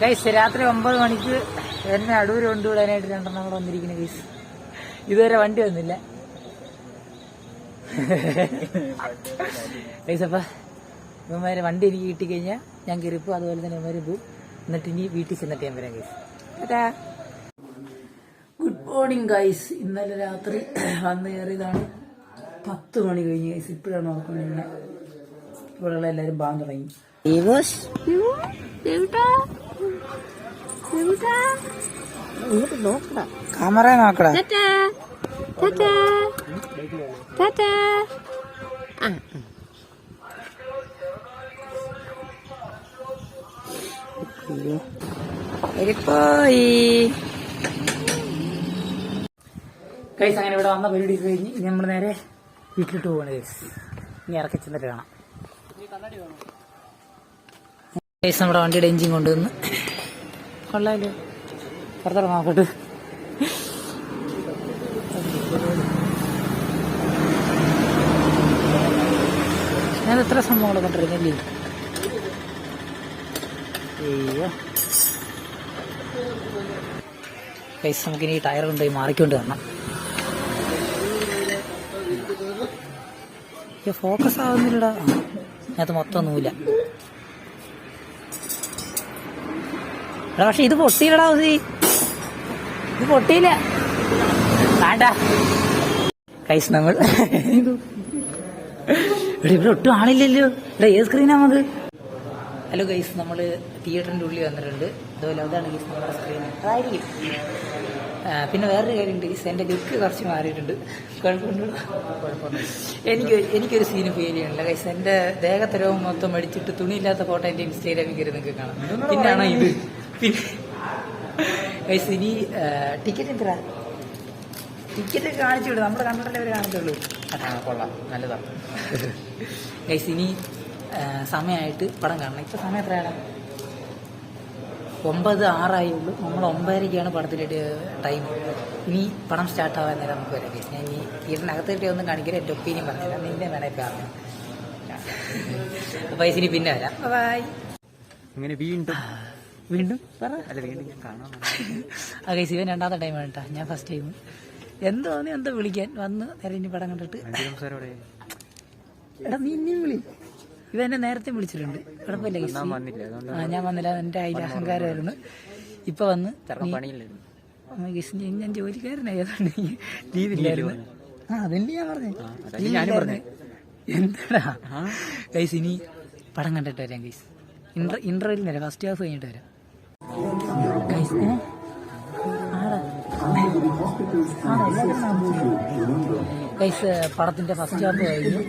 Guys രാത്രി ഒമ്പത് മണിക്ക് എന്നെ അടൂർ കൊണ്ടുവിടാനായിട്ട് രണ്ടെണ്ണം കൂടെ വന്നിരിക്കുന്നു ഗൈസ് ഇതുവരെ വണ്ടി വന്നില്ല. ഗൈസ് അപ്പൊ ഇവന്മാരെ വണ്ടി എനിക്ക് കിട്ടിക്കഴിഞ്ഞാൽ ഞാൻ കയറിപ്പോ അതുപോലെ തന്നെ ഇവന്മാര് പോവും. എന്നിട്ട് ഇനി വീട്ടിൽ ചെന്നിട്ട് ഞാൻ വരാം ഗൈസ് ഗുഡ് മോർണിംഗ് ഗൈസ് ഇന്നലെ രാത്രി വന്ന് കയറിയതാണ് പത്ത് മണി കഴിഞ്ഞ് ഗൈസ് ഇപ്പോഴാണ് നോക്കുന്നത് ഇവിടെയുള്ള എല്ലാവരും ബാൻ തുടങ്ങി. ഇങ്ങോട്ട് നോക്കടാ. ക്യാമറ നോക്കടാ. പോയി കൈസ് അങ്ങനെ ഇവിടെ വന്ന പരിപാടി കഴിഞ്ഞ് ഇനി നമ്മൾ നേരെ വീട്ടിലിട്ട് പോവാണ് കൈസ് ഇനി ഇറക്കി ചെന്നിട്ട് കാണാം. കൈസ് നമ്മുടെ വണ്ടിയുടെ എഞ്ചിൻ കൊണ്ടുവന്ന് കൊള്ളാലോ. പുറത്തോടെ നോക്കട്ടെ ഞാൻ എത്ര സംഭവങ്ങൾ കണ്ടിരുന്നില്ലേ? അയ്യോ. നമുക്ക് ഈ ടയർ കൊണ്ടുപോയി മാറിക്കൊണ്ട് വരണം. ഫോക്കസ് ആവുന്നില്ലടാ. അതിനകത്ത് മൊത്തം ഒന്നുമില്ല എടാ പക്ഷെ ഇത് പൊട്ടിയില്ലടാ ഉസി ഇത് പൊട്ടിയില്ല. വേണ്ട. കൈസ് നമ്മൾ ഇവിടെ ഇവിടെ ഒട്ടും ആളില്ലല്ലോ. ഇവിടെ ഏത് സ്ക്രീനാ നമുക്ക് ഹലോ ഗൈസ് നമ്മൾ തിയേറ്ററിന്റെ ഉള്ളിൽ വന്നിട്ടുണ്ട്. അതുപോലെ അതാണ് ഗൈസ് നമ്മുടെ സ്ക്രീൻ അതായിരിക്കും. പിന്നെ വേറൊരു കാര്യമുണ്ട്. ഗൈസ് എന്റെ ലുക്ക് കുറച്ച് മാറിയിട്ടുണ്ട്. കുഴപ്പമുണ്ടോ എനിക്ക് എനിക്കൊരു സീന് ഫീൽ ചെയ്യണില്ല ഗൈസ് എന്റെ ദേഹത്തരവും മൊത്തം മടിച്ചിട്ട് തുണിയില്ലാത്ത ഫോട്ടോ എന്റെ ഇൻസ്റ്റഗ്രാമിൽ കയറി നിങ്ങൾക്ക് കാണാം. പിന്നാണോ ഇത്? പിന്നെ ഇനി ടിക്കറ്റ് എത്ര? ടിക്കറ്റ് കാണിച്ചു വിടും. നമ്മുടെ കണ്ടിട്ടല്ലേ അവർ കാണത്തുള്ളൂ അതാണ് കൊള്ളാം. നല്ലതാണ് ഗൈസ് ഇനി സമയമായിട്ട് പടം കാണണം. ഇപ്പൊ സമയം എത്രയാണ്? ഒമ്പത് ആറായേ ഉള്ളൂ. നമ്മൾ ഒമ്പതരയ്ക്കാണ് പടത്തിന്റെ ടൈം ഇനി പടം സ്റ്റാർട്ട് ആവാൻ നേരം നമുക്ക് വരാം ഗൈസ് ഞാൻ ഇനി കിട്ടിയ ഒന്നും കാണിക്കില്ല. എന്റെ ഒപ്പീനിയൻ പറഞ്ഞില്ല നിന്നെ വേണേ പറഞ്ഞു അപ്പൊ ഗൈസ് ഇനി പിന്നെ വരാം. ബൈ അങ്ങനെ വീണ്ടും വീണ്ടും? പറ. അല്ല വീണ്ടും ഞാൻ കാണാൻ ആ ഗൈസ് ഇവൻ രണ്ടാമത്തെ ടൈമാണ് കേട്ടോ. ഞാൻ ഫസ്റ്റ് ടൈം എന്തോ നീ എന്തോ വിളിക്കാൻ വന്ന് നേരെ ഇനി പടം കണ്ടിട്ട്. എടാ നീ ഇനിയും വിളി. ഇവ എന്നെ നേരത്തെ വിളിച്ചിട്ടുണ്ട്. കുഴപ്പമില്ല ഞാൻ വന്നില്ല ആ ഞാൻ വന്നില്ല. എന്റെ അതിൽ അഹങ്കാരമായിരുന്നു ഇപ്പൊ വന്ന് ഞാൻ ജോലിക്കാരനായി അതുകൊണ്ട് ലീവില്ലായിരുന്നു. ആ അതല്ലേ ഞാൻ പറഞ്ഞേ. എന്താടാ? ഗൈസ് ഇനി പടം കണ്ടിട്ട് വരാം ഗൈസ്. ഇന്റർ ഇന്റർവ്യൂവിൽ വരാം. ഫസ്റ്റ് ഹാഫ് കഴിഞ്ഞിട്ട് വരാം. ആടാ, എല്ലാവരും ഗൈസ് പടത്തിന്റെ ഫസ്റ്റ് ഹാഫ് കഴിഞ്ഞു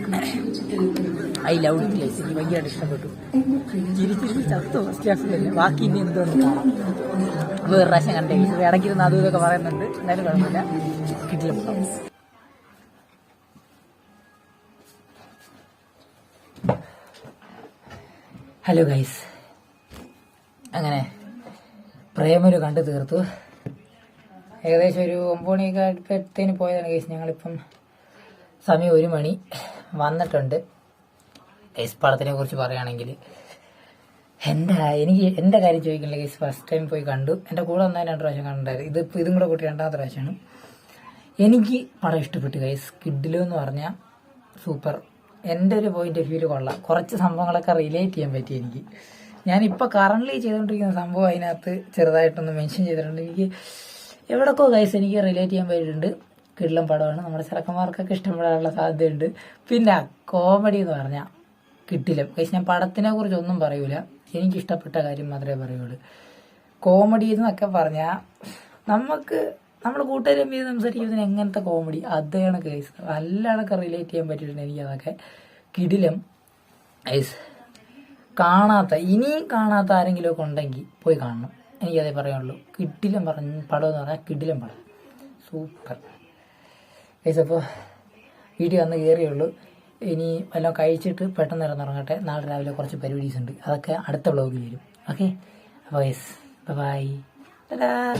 ഐ ലവ് ഇറ്റ് ഗൈസ് എനിക്ക് ഭയങ്കരമായിട്ട് ഇഷ്ടപ്പെട്ടു. ചിരിച്ചിരുന്ന് ചത്തു ഫസ്റ്റ് ഹാഫ് തന്നെ ബാക്കി ഇനി കാണാം വേറെ പ്രാവശ്യം കണ്ടേ. ഗൈസ് ഇടയ്ക്കിരുന്ന് അതും ഇതൊക്കെ പറയുന്നുണ്ട്. എന്തായാലും കുഴപ്പമില്ല. കിട്ടില്ല ഹലോ ഗൈസ് അങ്ങനെ. പ്രേമൊരു കണ്ടു തീർത്തു. ഏകദേശം ഒരു ഒമ്പത് മണിയൊക്കെ അടുപ്പത്തേന് പോയതാണ് കേസ്. ഞങ്ങളിപ്പം സമയം ഒരു മണി. വന്നിട്ടുണ്ട്. കേസ് പടത്തിനെ കുറിച്ച് പറയുകയാണെങ്കിൽ എന്താ എനിക്ക് എന്റെ കാര്യം ചോദിക്കണില്ല കേസ് ഫസ്റ്റ് ടൈം പോയി കണ്ടു. എന്റെ കൂടെ വന്നാൽ രണ്ട് പ്രാവശ്യം കണ്ടിട്ടുണ്ടായിരുന്നു. ഇത് ഇതും കൂടെ കൂട്ടി രണ്ടാമത്തെ പ്രാവശ്യമാണ്. എനിക്ക് പടം ഇഷ്ടപ്പെട്ടു കേസ് കിഡിലോ എന്ന് പറഞ്ഞാൽ സൂപ്പർ എന്റെ ഒരു പോയിന്റ് ഓഫ് വ്യൂൽ കൊള്ളാം. കുറച്ച് സംഭവങ്ങളൊക്കെ റിലേറ്റ് ചെയ്യാൻ പറ്റി എനിക്ക്. ഞാനിപ്പോൾ കറണ്ട്ലി ചെയ്തുകൊണ്ടിരിക്കുന്ന സംഭവം അതിനകത്ത് ചെറുതായിട്ടൊന്ന് മെൻഷൻ ചെയ്തിട്ടുണ്ട്. എനിക്ക് എവിടെക്കോ ഗൈസ് എനിക്ക് റിലേറ്റ് ചെയ്യാൻ പറ്റിയിട്ടുണ്ട്. കിടിലം പടമാണ്. നമ്മുടെ ചെറുക്കന്മാർക്കൊക്കെ ഇഷ്ടപ്പെടാനുള്ള സാധ്യതയുണ്ട്. പിന്നെ കോമഡി എന്ന് പറഞ്ഞാൽ കിട്ടില്ല. ഗൈസ് ഞാൻ പടത്തിനെ കുറിച്ച് ഒന്നും പറയൂല. എനിക്ക് ഇഷ്ടപ്പെട്ട കാര്യം മാത്രമേ പറയുള്ളൂ. കോമഡി എന്നൊക്കെ പറഞ്ഞാൽ നമുക്ക് നമ്മൾ കൂട്ടുകാരും ചെയ്ത് സംസാരിക്കുന്നതിന് എങ്ങനത്തെ കോമഡി അതാണ് നല്ല നല്ലതൊക്കെ റിലേറ്റ് ചെയ്യാൻ പറ്റിയിട്ടുണ്ട് എനിക്ക് അതൊക്കെ കിടിലം. ഐസ് കാണാത്ത ഇനിയും കാണാത്ത ആരെങ്കിലും ഒക്കെ ഉണ്ടെങ്കിൽ പോയി കാണണം. എനിക്കതേ പറയാനുള്ളൂ. കിടിലം പറഞ്ഞ പടം എന്ന് പറഞ്ഞാൽ കിടിലം പടം. സൂപ്പർ. ഗൈസ് അപ്പോൾ വീട്ടിൽ വന്ന് കയറിയുള്ളൂ. ഇനി എല്ലാം കഴിച്ചിട്ട് പെട്ടെന്ന് ഇറന്നിറങ്ങട്ടെ നാളെ രാവിലെ കുറച്ച് പരിപാടീസ് ഉണ്ട്. അതൊക്കെ അടുത്ത ബ്ലോഗിൽ വരും. ഓക്കെ അപ്പോൾ ഗൈസ് ബൈ ടാ